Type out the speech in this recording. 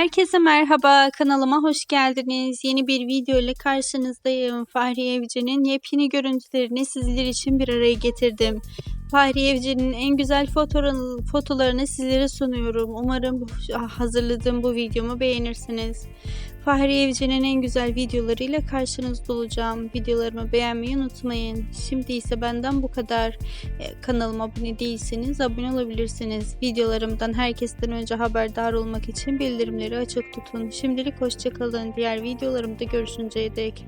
Herkese merhaba, kanalıma hoş geldiniz. Yeni bir video ile karşınızdayım. Fahri Evcen'in yepyeni görüntülerini sizler için bir araya getirdim. Fahri Evcen'in en güzel fotoğrafı- fotolarını sizlere sunuyorum. Umarım bu, hazırladığım bu videomu beğenirsiniz. Fahri Evcen'in en güzel videolarıyla karşınızda olacağım. Videolarımı beğenmeyi unutmayın. Şimdi ise benden bu kadar. E, Kanalıma abone değilseniz abone olabilirsiniz. Videolarımdan herkesten önce haberdar olmak için bildirimleri açık tutun. Şimdilik hoşçakalın. Diğer videolarımda görüşünceye dek.